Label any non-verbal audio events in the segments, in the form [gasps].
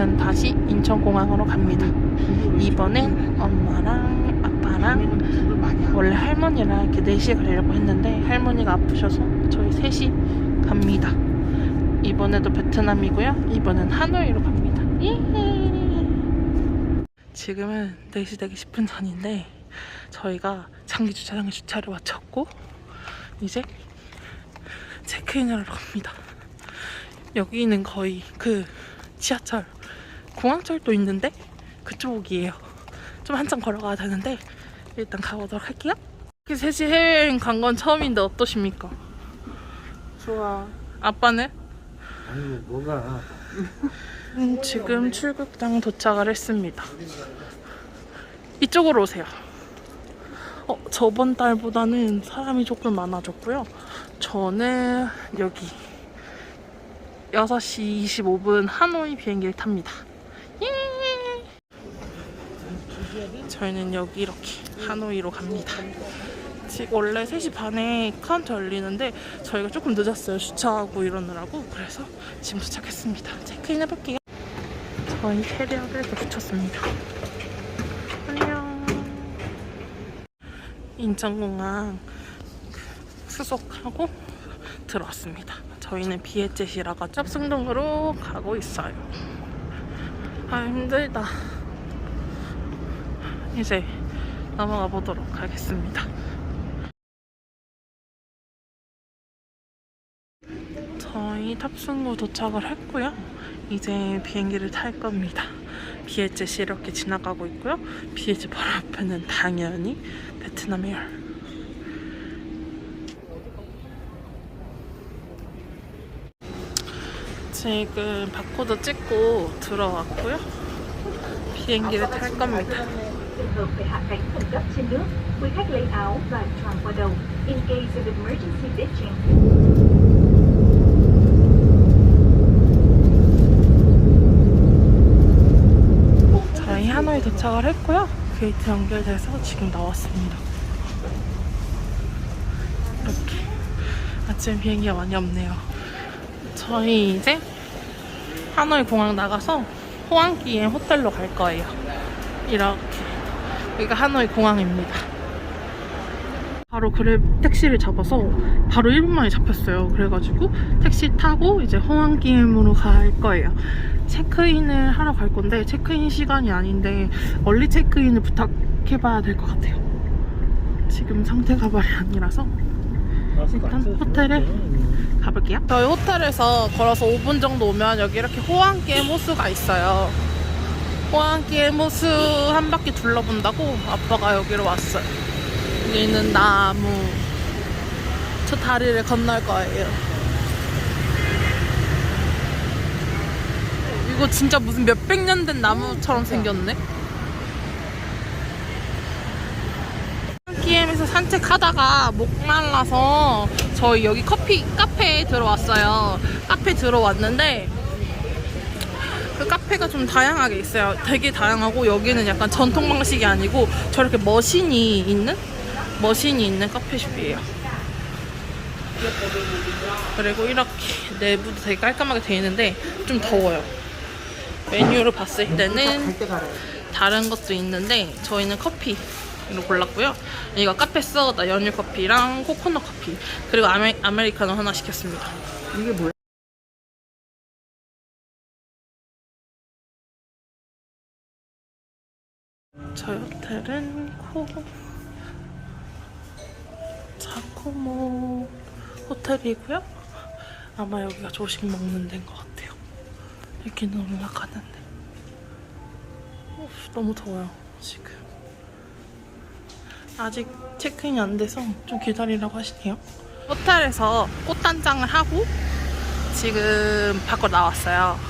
저는 다시 인천공항으로 갑니다. 이번엔 엄마랑 아빠랑 원래 할머니랑 이렇게 4시에 가려고 했는데 할머니가 아프셔서 저희 셋이 갑니다. 이번에도 베트남이고요. 이번엔 하노이로 갑니다. 예! 지금은 4시 되기 10분 전인데 저희가 장기 주차장에 주차를 마쳤고 이제 체크인을 하러 갑니다. 여기는 거의 그 지하철 공항철도 있는데 그쪽이에요. 좀 한참 걸어가야 되는데 일단 가보도록 할게요. 이렇게 셋이 해외여행 간 건 처음인데 어떠십니까? 좋아. 아빠는? 아유 뭐가 음, [laughs] 지금 출국장 도착을 했습니다. 이쪽으로 오세요. 어, 저번 달보다는 사람이 조금 많아졌고요. 저는 여기 6시 25분 하노이 비행기를 탑니다. 예! 저희는 여기 이렇게 하노이로 갑니다. 지금 원래 3시 반에 카운터 열리는데 저희가 조금 늦었어요. 주차하고 이러느라고. 그래서 지금 도착했습니다. 체크인 해볼게요. 저희 캐리어를 붙였습니다. 안녕. 인천공항 수속하고 들어왔습니다. 저희는 비엣젯이라가 짭승동으로 가고 있어요. 아 힘들다. 이제 넘어가 보도록 하겠습니다. 저희 탑승구 도착을 했고요. 이제 비행기를 탈 겁니다. 비엣젯이 이렇게 지나가고 있고요. 비엣젯 바로 앞에는 당연히 베트남 에어. 지금 바코드 찍고 들어왔고요. 비행기를 탈 겁니다. 저희 하노이 도착을 했고요. 게이트 연결돼서 지금 나왔습니다. 이렇게 아침 비행기가 많이 없네요. 저희 이제 하노이 공항 나가서 호안기에 호텔로 갈 거예요. 이렇게 여기가 하노이 공항입니다. 바로 그랩 택시를 잡아서 바로 1분 만에 잡혔어요. 그래가지고 택시 타고 이제 호안기엠으로 갈 거예요. 체크인을 하러 갈 건데 체크인 시간이 아닌데 얼리 체크인을 부탁해봐야 될 것 같아요. 지금 상태가 말이 아니라서 일단 호텔에 가볼게요. 저희 호텔에서 걸어서 5분 정도 오면 여기 이렇게 호안기엠 호수가 있어요. 호안기엠 호수 한 바퀴 둘러본다고 아빠가 여기로 왔어요. 여기는 나무. 저 다리를 건널 거예요. 이거 진짜 무슨 몇백 년 된 나무처럼 생겼네. PM에서 산책하다가 목 말라서 저희 여기 커피 카페에 들어왔어요. 카페 들어왔는데 그 카페가 좀 다양하게 있어요. 되게 다양하고 여기는 약간 전통 방식이 아니고 저렇게 머신이 있는 머신이 있는 카페숍이에요. 그리고 이렇게 내부도 되게 깔끔하게 되어 있는데 좀 더워요. 메뉴를 봤을 때는 다른 것도 있는데 저희는 커피 로 골랐고요. 이거 카페 소다 연유 커피랑 코코넛 커피 그리고 아메, 아메리카노 하나 시켰습니다. 이게 뭐야? 저희 호텔은 코 자코모 호텔이고요. 아마 여기가 조식 먹는 데인 것 같아요. 여기는 올라가는데 오, 너무 더워요 지금. 아직 체크인이 안 돼서 좀 기다리라고 하시네요. 호텔에서 꽃단장을 하고 지금 밖으로 나왔어요.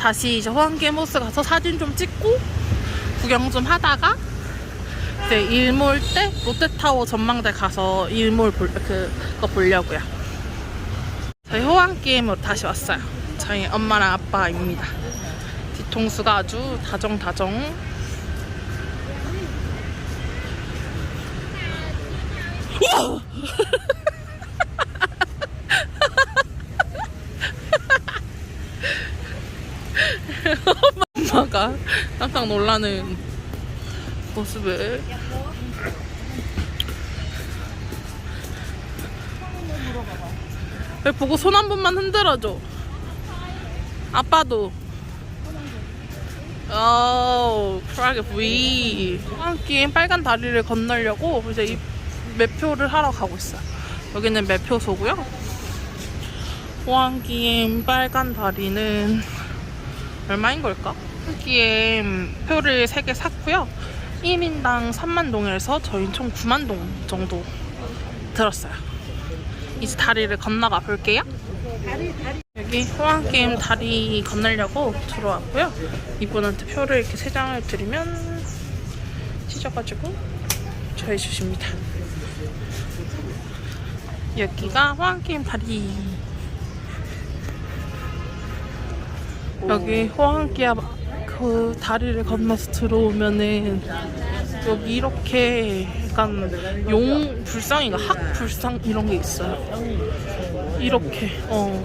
다시 이제 호안게모스 가서 사진 좀 찍고 구경 좀 하다가 이제 일몰 때 롯데타워 전망대 가서 일몰 볼, 그거 보려고요. 저희 호안게임으로 다시 왔어요. 저희 엄마랑 아빠입니다. 뒤통수가 아주 다정다정. 우와! 깜짝 놀라는 모습을. 왜 보고 손 한 번만 흔들어줘. 아빠도. 오 프라게 V 한끼 빨간 다리를 건너려고 이제 이 매표를 하러 가고 있어요. 여기는 매표소고요. 호황기엠 빨간 다리는 얼마인 걸까? 호황기엠 표를 3개 샀고요. 1인당 3만 동에서 저희는 총 9만 동 정도 들었어요. 이제 다리를 건너가 볼게요. 여기 호황게임 다리 건너려고 들어왔고요. 이분한테 표를 이렇게 3장을 드리면 찢어가지고 저해 주십니다 여기가 호황게임 다리 여기 호황기야 그 다리를 건너서 들어오면은 여기 이렇게 약간 용 불상인가 학 불상 이런 게 있어요. 이렇게 어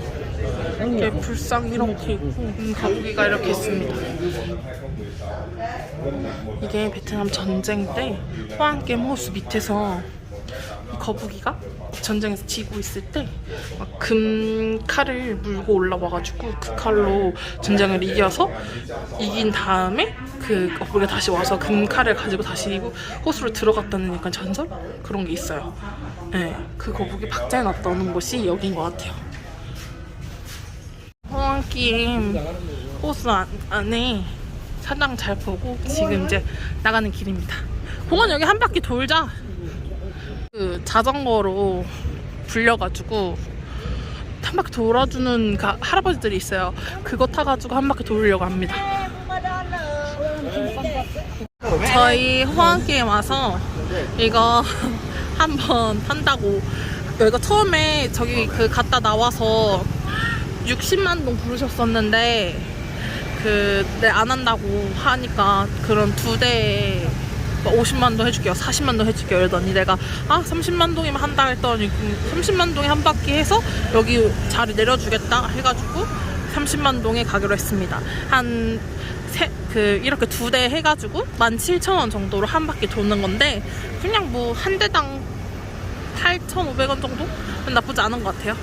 이렇게 불상 이렇게 있고 음, 거북이가 이렇게 있습니다. 이게 베트남 전쟁 때 호안게임 호수 밑에서 이 거북이가 전쟁에서 지고 있을 때 금 칼을 물고 올라와가지고 그 칼로 전쟁을 이겨서 이긴 다음에 그 거북이가 다시 와서 금 칼을 가지고 다시 호수로 들어갔다는 약간 전설 그런 게 있어요. 네, 그 거북이 박자에 놨다는 곳이 여긴 것 같아요. 호황게임 호수 안, 안에 사장 잘 보고 지금 이제 나가는 길입니다. 공원 여기 한 바퀴 돌자. 그 자전거로 불려가지고 한 바퀴 돌아주는 가- 할아버지들이 있어요. 그거 타가지고 한 바퀴 돌리려고 합니다. 저희 호황게임 와서 이거 [laughs] 한번 탄다고 여기가 처음에 저기 그 갔다 나와서 60만 동 부르셨었는데 그 네 안 한다고 하니까 그런 두 대 에 50만 동 해줄게요 40만 동 해줄게요 이러더니 내가 아 30만 동이면 한다 했더니 30만 동에 한 바퀴 해서 여기 자리 내려주겠다 해가지고 30만 동에 가기로 했습니다. 한 세, 그 이렇게 두 대 해가지고 17,000원 정도로 한 바퀴 도는 건데 그냥 뭐 한 대당 8,500원 정도? 나쁘지 않은 것 같아요.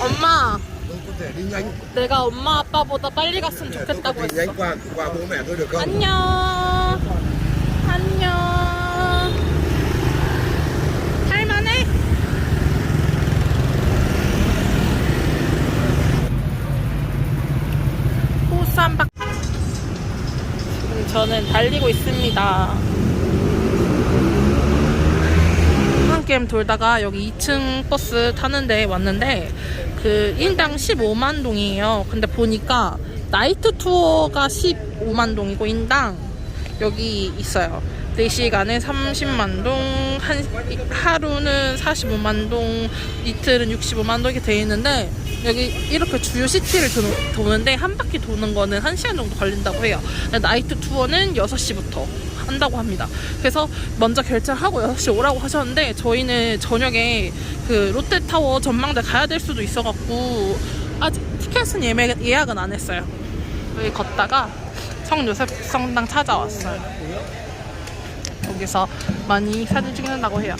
엄마 내가 엄마 아빠보다 빨리 갔으면 좋겠다고 했어? 안녕. 안녕. 할만해? 호수 한 바퀴. 지금 저는 달리고 있습니다. 한 게임 돌다가 여기 2층 버스 타는데 왔는데 그 인당 15만 동이에요. 근데 보니까 나이트 투어가 15만 동이고 인당 여기 있어요. 4시간에 30만 동, 한, 하루는 45만 동, 이틀은 65만 동 이렇게 돼 있는데 여기 이렇게 주요 시티를 도는, 도는데 한 바퀴 도는 거는 1시간 정도 걸린다고 해요. 나이트 투어는 6시부터 한다고 합니다. 그래서 먼저 결제를 하고 6시 오라고 하셨는데 저희는 저녁에 그 롯데타워 전망대 가야 될 수도 있어갖고 아직 티켓은 예매, 예약은 안 했어요. 여기 걷다가 성요셉 성당 찾아왔어요. 여기서 많이 사진 찍는다고 해요.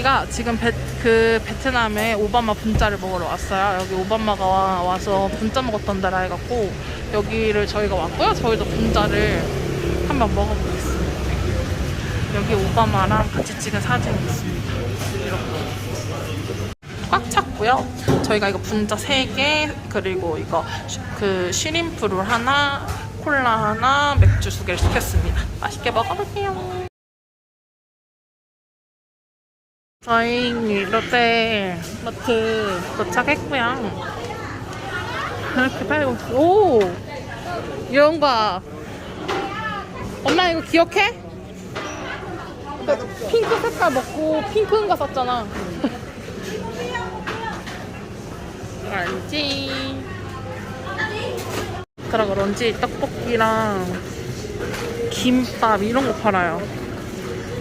저희가 지금 베, 그 베트남에 오바마 분짜를 먹으러 왔어요. 여기 오바마가 와, 와서 분짜 먹었던 데라 해갖고 여기를 저희가 왔고요. 저희도 분짜를 한번 먹어보겠습니다. 여기 오바마랑 같이 찍은 사진이 있습니다. 이렇게. 꽉 찼고요. 저희가 이거 분짜 3개 그리고 이거 쉬- 그 쉬림프롤 하나 콜라 하나 맥주 두 개를 시켰습니다. 맛있게 먹어볼게요. 저희 롯데 마트 도착했고요. 이렇게 팔고 있- 오 이런 거 엄마 이거 기억해? 그 핑크 색깔 먹고 핑크인 거 샀잖아. 알지? 그라 그런지 떡볶이랑 김밥 이런 거 팔아요.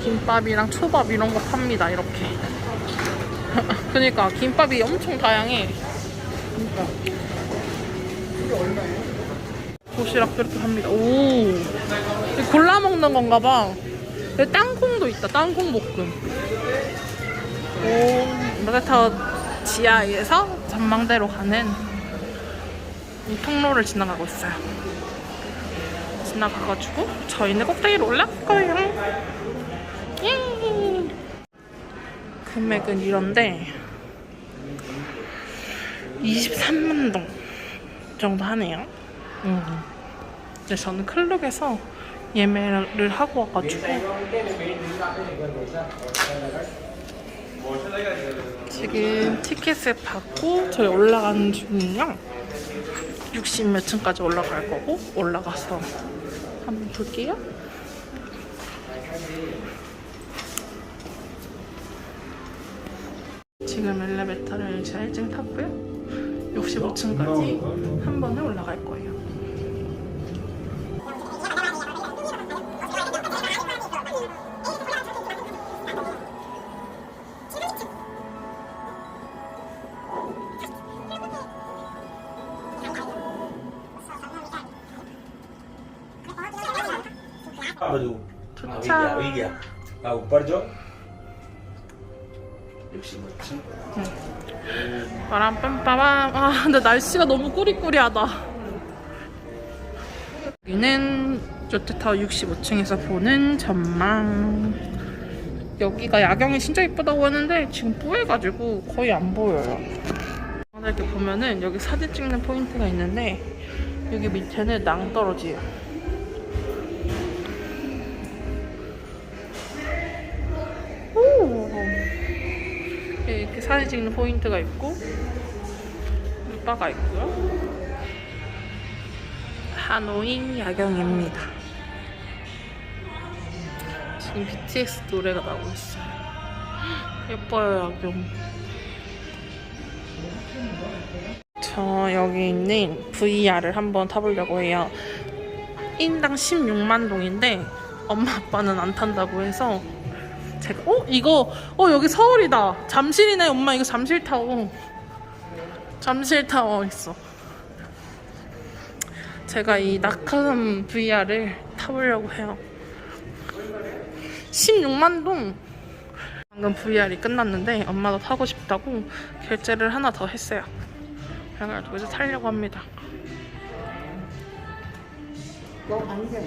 김밥이랑 초밥 이런 거 팝니다. 이렇게. [laughs] 그러니까 김밥이 엄청 다양해. 도시락도 이렇게 합니다. 오, 골라 먹는 건가 봐. 땅콩도 있다. 땅콩 볶음. 오, 롯데타워 지하에서 전망대로 가는 이 통로를 지나가고 있어요. 지나가가지고 저희는 꼭대기로 올라갈 거예요. 예. 금액은 이런데 23만 동 정도 하네요. 음. 이제 저는 클룩에서 예매를 하고 와가지고 지금 티켓을 받고 저희 올라가는 중이요. 60 몇 층까지 올라갈 거고 올라가서 한번 볼게요. 지금 엘리베이터를 제가 일찍 탔고요. 65층까지 한 번에 올라갈 거예요. Aduh. 도착. Awiya. Tahu parjo? 65층. 바람빰빠밤. 아, 근데 날씨가 너무 꾸리꾸리하다. 여기는 롯데타워 65층에서 보는 전망. 여기가 야경이 진짜 이쁘다고 했는데 지금 뿌해가지고 거의 안 보여요. 이렇게 보면은 여기 사진 찍는 포인트가 있는데 여기 밑에는 낭떠러지예요. 사진 찍는 포인트가 있고 물바가 있고요. 하노이 야경입니다. 지금 BTS 노래가 나오고 있어요. [gasps] 예뻐요 야경. 저 여기 있는 VR을 한번 타보려고 해요. 인당 16만 동인데 엄마 아빠는 안 탄다고 해서 제가 어? 이거 어 여기 서울이다. 잠실이네 엄마. 이거 잠실타워. 잠실타워 있어. 제가 이 낙하산 VR을 타보려고 해요. 16만 동. 방금 VR이 끝났는데 엄마도 타고 싶다고 결제를 하나 더 했어요. 그래가지고 이제 타려고 합니다. 너 아니잖아.